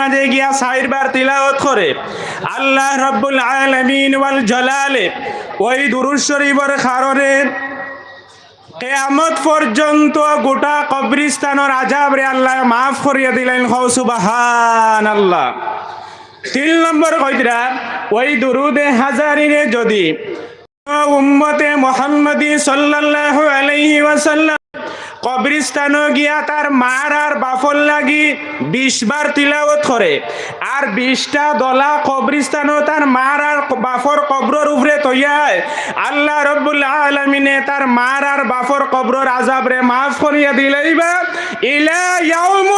মাঝে গিয়া সাইরবার তিলাওয়াত করে। আল্লাহ রব্বুল আলামিন ওয়াল জালালে ওই দুরুদ শরীফের কারণে কেয়ামত পর্যন্ত গোটা কবরিস্তানের আজাব রে আল্লাহ মাফ করিয়া দিলেন। সুবাহান আল্লাহ তিন নম্বর কইতরা ওই দুরুদে হাজারিরে যদি উম্মতে মোহাম্মদী সাল্লাল্লাহু আলাইহি ওয়াসাল্লাম কবরিস্তান গিয়া তার মার আর বাফল লাগি বিশ বার তিলাওয়াত করে। আর বিশটা দলা কবরিস্তানও তার মার আর বাফর কবরর উপরে তৈয়ায় আল্লাহ রব্বুল আলমিনে তার মার আর বাফর কবরর আজাবরে মাফ করিয়া দিলেইবা ইলা ইয়াউম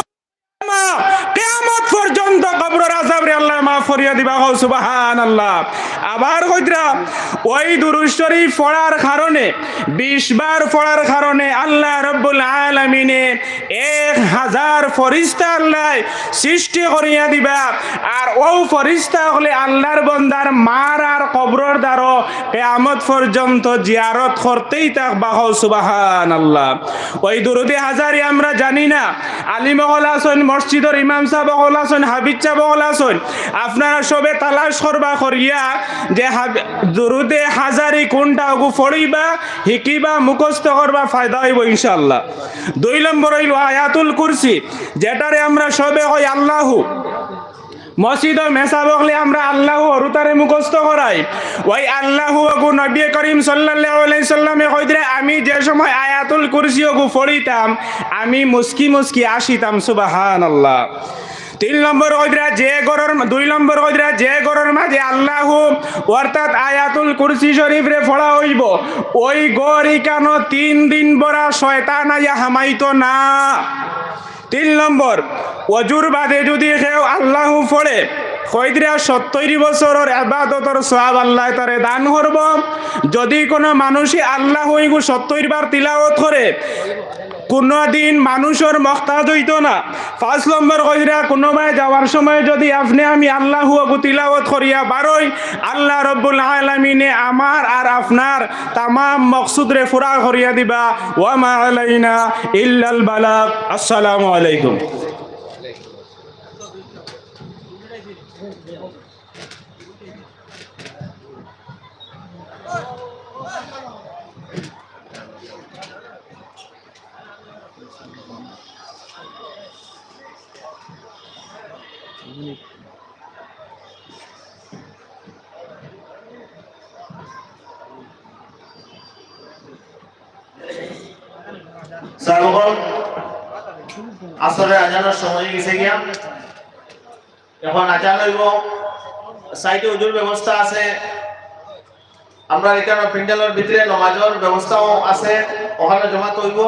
কেয়ামত পর্যন্ত কবরের আযাব রে আল্লাহ মাফ করিয়া দিবা হও, সুবহানাল্লাহ। আবার কইতরা, ওই দুরূদ শরীফ পড়ার কারণে 20 বার পড়ার কারণে আল্লাহ রব্বুল আলামিনে এক হাজার ফরিস্তা আল্লাহ সৃষ্টি করিয়া দিবা। আর ও ফরিস্তা হলে আল্লাহর বন্দার মার আর কবরের দ্বারো কেয়ামত পর্যন্ত জিয়ারত করতেই থাকবা হও, সুবহানাল্লাহ। ওই দুরুদে হাজারি আমরা জানি না। আলিম হল আসন মসজিদর ইমাম সাহেব হল আসন হাবিজ সাহেব হল আসন আপনারা সবে তালাশ করবা, করিয়া যে দুরুদে হাজারি কোনটা ওগু ফড়িবা, হিকিবা, মুখস্থ করবা, ফায়দা হইব ইনশাল্লাহ দুই নম্বর হইল আয়াতুল কুরসি, যেটারে আমরা সবে হই আল্লাহু মসজিদ ও মেসা বকলে আমরা আল্লাহ অরুতারে মুখস্থ করাই। ওই আল্লাহ অগু নবী করিম আলাইহি সাল্লামে কইদরে আমি যে সময় আয়াতুল কুরসি অগু পড়িতাম, আমি মুস্কি মুস্কি আসিতাম সুবাহান আল্লাহ তিন নম্বর কইদরা যে গরর দুই নম্বর কইদরা যে গরর মাঝে আল্লাহ অর্থাৎ আয়াতুল কুরসি শরীফ রে পড়া হইব, ওই গরি কেন তিন দিন বড়া শয়তান আইয়া হামাইতো না? তিন নম্বর অজুর বাদে যদি কেউ আল্লাহ পড়ে কইদরা সত্তর বছরের আবাদতর সব আল্লাহ তারে দান করব যদি কোনো মানুষই আল্লাহ হইগু সত্তর বার তিলাওত করে কোনো দিন মানুষের মখতাজ হইত না। পাঁচ নম্বর কইরা কোনোবাই যাওয়ার সময় যদি আপনি আমি আল্লাহ তিলাওত করিয়া বারোই আল্লাহ রব্বুল আলমিনে আমার আর আপনার তাম মকসুদরে ফুরা করিয়া দিবা। ওয়ামা আলাইনা ইল্লাল বালাক আসসালামু আলাইকুম। সারগল আসরে আজানের সময় গেছে গিয়া। এখন আচার হইব সাইডে উজুর ব্যবস্থা আছে। আমরা এখানে প্যান্ডেলের ভিতরে নমাজের ব্যবস্থাও আছে। ওখানে জমা হইব